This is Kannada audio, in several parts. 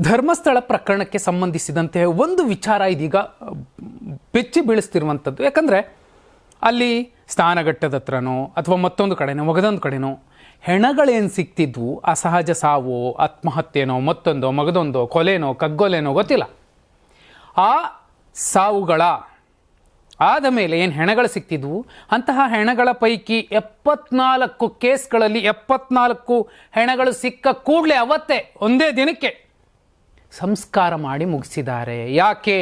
ಧರ್ಮಸ್ಥಳ ಪ್ರಕರಣಕ್ಕೆ ಸಂಬಂಧಿಸಿದಂತೆ ಒಂದು ವಿಚಾರ ಇದೀಗ ಬೆಚ್ಚಿ ಬೀಳಿಸ್ತಿರುವಂಥದ್ದು. ಯಾಕಂದರೆ ಅಲ್ಲಿ ಸ್ನಾನಘಟ್ಟದ ಹತ್ರನೋ ಅಥವಾ ಮತ್ತೊಂದು ಕಡೆನೋ, ಮಗದೊಂದು ಕಡೆನೋ ಹೆಣಗಳೇನು ಸಿಕ್ತಿದ್ವು? ಅಸಹಜ ಸಾವು, ಆತ್ಮಹತ್ಯೆನೋ, ಮತ್ತೊಂದೋ, ಮಗದೊಂದೋ, ಕೊಲೆನೋ, ಕಗ್ಗೊಲೆನೋ ಗೊತ್ತಿಲ್ಲ. ಆ ಸಾವುಗಳ ಆದ ಮೇಲೆ ಏನು ಹೆಣಗಳು ಸಿಕ್ತಿದ್ವು? ಅಂತಹ ಹೆಣಗಳ ಪೈಕಿ ಎಪ್ಪತ್ನಾಲ್ಕು ಕೇಸ್ಗಳಲ್ಲಿ ಎಪ್ಪತ್ನಾಲ್ಕು ಹೆಣಗಳು ಸಿಕ್ಕ ಕೂಡಲೇ ಅವತ್ತೇ, ಒಂದೇ ದಿನಕ್ಕೆ. ಸಂಸ್ಕಾರ ಮಾಡಿ ಮುಗಿಸಿದ್ದಾರೆ. ಯಾಕೆ?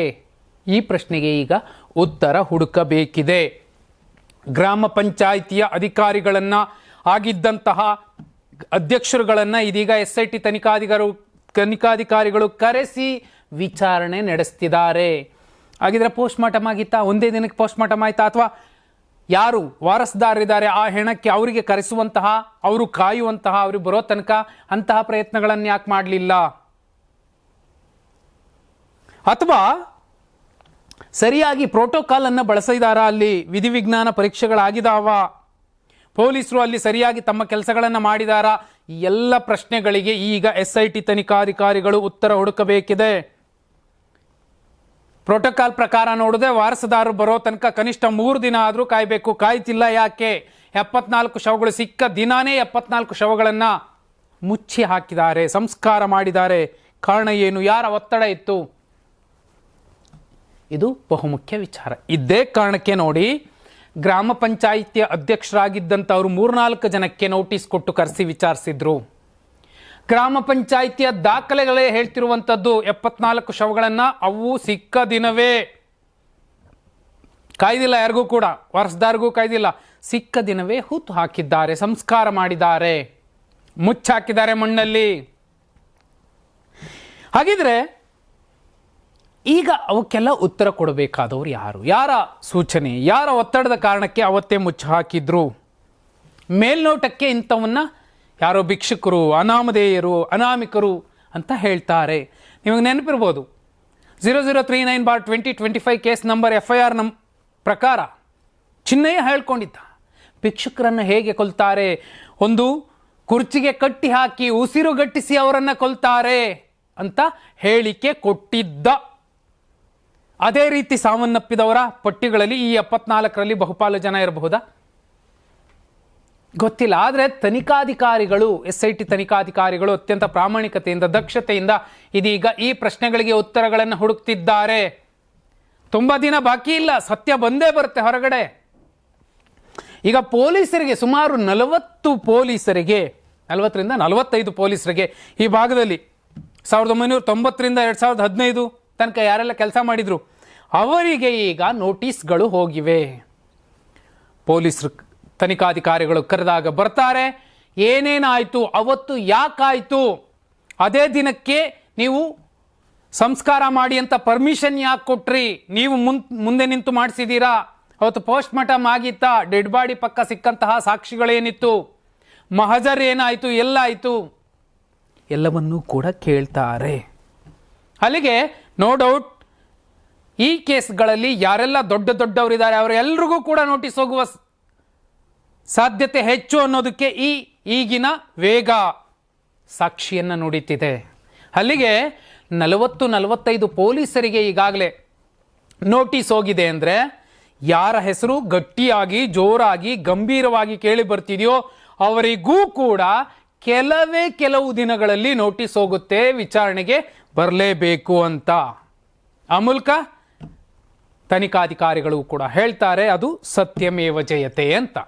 ಈ ಪ್ರಶ್ನೆಗೆ ಈಗ ಉತ್ತರ ಹುಡುಕಬೇಕಿದೆ. ಗ್ರಾಮ ಪಂಚಾಯಿತಿಯ ಅಧಿಕಾರಿಗಳನ್ನು ಆಗಿದ್ದಂತಹ ಅಧ್ಯಕ್ಷರುಗಳನ್ನು ಇದೀಗ ಎಸ್ ಐ ಟಿ ತನಿಖಾಧಿಕಾರು ತನಿಖಾಧಿಕಾರಿಗಳು ಕರೆಸಿ ವಿಚಾರಣೆ ನಡೆಸ್ತಿದ್ದಾರೆ. ಹಾಗಿದ್ರೆ ಪೋಸ್ಟ್ ಮಾರ್ಟಮ್ ಆಗಿತ್ತಾ? ಒಂದೇ ದಿನಕ್ಕೆ ಪೋಸ್ಟ್ ಮಾರ್ಟಮ್ ಆಯ್ತಾ ಅಥವಾ ಯಾರು ವಾರಸ್ದಾರರಿದ್ದಾರೆ ಆ ಹೆಣಕ್ಕೆ ಅವರಿಗೆ ಕರೆಸುವಂತಹ, ಅವರು ಕಾಯುವಂತಹ ಅವರು ಬರೋ ತನಕ ಅಂತಹ ಪ್ರಯತ್ನಗಳನ್ನು ಯಾಕೆ ಮಾಡಲಿಲ್ಲ? ಅಥವಾ ಸರಿಯಾಗಿ ಪ್ರೋಟೋಕಾಲ್ ಅನ್ನು ಬಳಸಿದಾರ ಅಲ್ಲಿ ವಿಧಿವಿಜ್ಞಾನ ಪರೀಕ್ಷೆಗಳಾಗಿದಾವ? ಪೊಲೀಸರು ಅಲ್ಲಿ ಸರಿಯಾಗಿ ತಮ್ಮ ಕೆಲಸಗಳನ್ನು ಮಾಡಿದಾರ? ಈ ಎಲ್ಲ ಪ್ರಶ್ನೆಗಳಿಗೆ ಈಗ ಎಸ್ ಐ ಟಿ ತನಿಖಾಧಿಕಾರಿಗಳು ಉತ್ತರ ಹುಡುಕಬೇಕಿದೆ. ಪ್ರೋಟೋಕಾಲ್ ಪ್ರಕಾರ ನೋಡದೆ ವಾರಸದಾರರು ಬರೋ ತನಕ ಕನಿಷ್ಠ ಮೂರು ದಿನ ಆದರೂ ಕಾಯಬೇಕು. ಕಾಯ್ತಿಲ್ಲ ಯಾಕೆ? ಎಪ್ಪತ್ನಾಲ್ಕು ಶವಗಳು ಸಿಕ್ಕ ದಿನಾನೇ ಎಪ್ಪತ್ನಾಲ್ಕು ಶವಗಳನ್ನು ಮುಚ್ಚಿ ಹಾಕಿದ್ದಾರೆ ಸಂಸ್ಕಾರ ಮಾಡಿದ್ದಾರೆ. ಕಾರಣ ಏನು? ಯಾರ ಒತ್ತಡ ಇತ್ತು? ಇದು ಬಹುಮುಖ್ಯ ವಿಚಾರ. ಇದೇ ಕಾರಣಕ್ಕೆ ನೋಡಿ, ಗ್ರಾಮ ಪಂಚಾಯಿತಿಯ ಅಧ್ಯಕ್ಷರಾಗಿದ್ದಂಥವ್ರು ಮೂರ್ನಾಲ್ಕು ಜನಕ್ಕೆ ನೋಟಿಸ್ ಕೊಟ್ಟು ಕರೆಸಿ ವಿಚಾರಿಸಿದ್ರು. ಗ್ರಾಮ ಪಂಚಾಯಿತಿಯ ದಾಖಲೆಗಳೇ ಹೇಳ್ತಿರುವಂಥದ್ದು ಎಪ್ಪತ್ನಾಲ್ಕು ಶವಗಳನ್ನು ಅವು ಸಿಕ್ಕ ದಿನವೇ. ಕಾಯ್ದಿಲ್ಲ ಯಾರಿಗೂ ಕೂಡ ವರ್ಷದಾರಿಗೂ ಕಾಯ್ದಿಲ್ಲ. ಸಿಕ್ಕ ದಿನವೇ ಹೂತು ಹಾಕಿದ್ದಾರೆ, ಸಂಸ್ಕಾರ ಮಾಡಿದ್ದಾರೆ. ಮುಚ್ಚಾಕಿದ್ದಾರೆ ಮಣ್ಣಲ್ಲಿ. ಹಾಗಿದ್ರೆ ಈಗ ಅವಕ್ಕೆಲ್ಲ ಉತ್ತರ ಕೊಡಬೇಕಾದವರು ಯಾರು? ಯಾರ ಸೂಚನೆ? ಯಾರ ಒತ್ತಡದ ಕಾರಣಕ್ಕೆ ಅವತ್ತೇ ಮುಚ್ಚಿ ಹಾಕಿದ್ರು ಮೇಲ್ನೋಟಕ್ಕೆ ಇಂಥವನ್ನ ಯಾರೋ ಭಿಕ್ಷುಕರು, ಅನಾಮಧೇಯರು, ಅನಾಮಿಕರು ಅಂತ ಹೇಳ್ತಾರೆ. ನಿಮಗೆ ನೆನಪಿರ್ಬೋದು. Zero zero three nine bar twenty twenty five case number F I R ನಮ್ಮ ಪ್ರಕಾರ ಚಿನ್ನಯ್ಯ ಹೇಳ್ಕೊಂಡಿದ್ದ. ಭಿಕ್ಷುಕರನ್ನು ಹೇಗೆ ಕೊಲ್ತಾರೆ? ಒಂದು ಕುರ್ಚಿಗೆ ಕಟ್ಟಿ ಹಾಕಿ ಉಸಿರುಗಟ್ಟಿಸಿ ಅವರನ್ನು ಕೊಲ್ತಾರೆ ಅಂತ ಹೇಳಿಕೆ ಕೊಟ್ಟಿದ್ದ. ಅದೇ ರೀತಿ ಸಾವನ್ನಪ್ಪಿದವರ ಪಟ್ಟಿಗಳಲ್ಲಿ ಈ ಎಪ್ಪತ್ನಾಲ್ಕರಲ್ಲಿ ಬಹುಪಾಲು ಜನ ಇರಬಹುದಾ? ಗೊತ್ತಿಲ್ಲ. ಆದರೆ ತನಿಖಾಧಿಕಾರಿಗಳು ಎಸ್ ಐ ಟಿ ತನಿಖಾಧಿಕಾರಿಗಳು ಅತ್ಯಂತ ಪ್ರಾಮಾಣಿಕತೆಯಿಂದ, ದಕ್ಷತೆಯಿಂದ ಇದೀಗ ಈ ಪ್ರಶ್ನೆಗಳಿಗೆ ಉತ್ತರಗಳನ್ನು ಹುಡುಕ್ತಿದ್ದಾರೆ. ತುಂಬ ದಿನ ಬಾಕಿ ಇಲ್ಲ. ಸತ್ಯ ಬಂದೇ ಬರುತ್ತೆ ಹೊರಗಡೆ. ಈಗ ಪೊಲೀಸರಿಗೆ ಸುಮಾರು ನಲವತ್ತು ಪೊಲೀಸರಿಗೆ, ನಲವತ್ತರಿಂದ ನಲವತ್ತೈದು ಪೊಲೀಸರಿಗೆ ಈ ಭಾಗದಲ್ಲಿ ಸಾವಿರದ ಒಂಬೈನೂರ ತೊಂಬತ್ತರಿಂದ ಎರಡು ಸಾವಿರದ ಹದಿನೈದು ತನಕ ಯಾರೆಲ್ಲ ಕೆಲಸ ಮಾಡಿದ್ರು? ಅವರಿಗೆ ಈಗ ನೋಟಿಸ್ಗಳು ಹೋಗಿವೆ. ಪೊಲೀಸರು ತನಿಖಾಧಿಕಾರಿಗಳು ಕರೆದಾಗ ಬರ್ತಾರೆ, ಏನೇನಾಯಿತು, ಅವತ್ತು ಯಾಕಾಯಿತು? ಅದೇ ದಿನಕ್ಕೆ ನೀವು ಸಂಸ್ಕಾರ ಮಾಡಿ ಅಂತ ಪರ್ಮಿಷನ್ ಯಾಕೆ ಕೊಟ್ರಿ? ನೀವು ಮುನ್, ಮುಂದೆ ನಿಂತು ಮಾಡಿಸಿದ್ದೀರಾ ಅವತ್ತು ಪೋಸ್ಟ್ ಮಾರ್ಟಮ್ ಆಗಿತ್ತಾ, ಡೆಡ್ ಬಾಡಿ ಪಕ್ಕ ಸಿಕ್ಕಂತಹ ಸಾಕ್ಷಿಗಳೇನಿತ್ತು? ಮಹಜರ್ ಏನಾಯಿತು, ಎಲ್ಲಾಯಿತು? ಎಲ್ಲವನ್ನೂ ಕೂಡ ಕೇಳ್ತಾರೆ. ಅಲ್ಲಿಗೆ ನೋ ಡೌಟ್ ಈ ಕೇಸ್ಗಳಲ್ಲಿ ಯಾರೆಲ್ಲ ದೊಡ್ಡ ದೊಡ್ಡವರಿದ್ದಾರೆ ಅವರೆಲ್ಲರಿಗೂ ಕೂಡ ನೋಟಿಸ್ ಹೋಗುವ ಸಾಧ್ಯತೆ ಹೆಚ್ಚು ಅನ್ನೋದಕ್ಕೆ ಈ ಈಗಿನ ವೇಗ ಸಾಕ್ಷಿಯನ್ನು ನುಡಿತಿದೆ. ಅಲ್ಲಿಗೆ ನಲವತ್ತು ನಲವತ್ತೈದು ಪೊಲೀಸರಿಗೆ ಈಗಾಗಲೇ ನೋಟಿಸ್ ಹೋಗಿದೆ ಅಂದರೆ, ಯಾರ ಹೆಸರು ಗಟ್ಟಿಯಾಗಿ, ಜೋರಾಗಿ, ಗಂಭೀರವಾಗಿ ಕೇಳಿ ಬರ್ತಿದೆಯೋ ಅವರಿಗೂ ಕೂಡ ಕೆಲವೇ ಕೆಲವು ದಿನಗಳಲ್ಲಿ ನೋಟಿಸ್ ಹೋಗುತ್ತೆ, ವಿಚಾರಣೆಗೆ ಬರಲೇಬೇಕು ಅಂತ. ಆ ಮೂಲಕ ತನಿಖಾಧಿಕಾರಿಗಳು ಕೂಡ ಹೇಳ್ತಾರೆ, ಅದು ಸತ್ಯಮೇವ ಜಯತೆ ಅಂತ.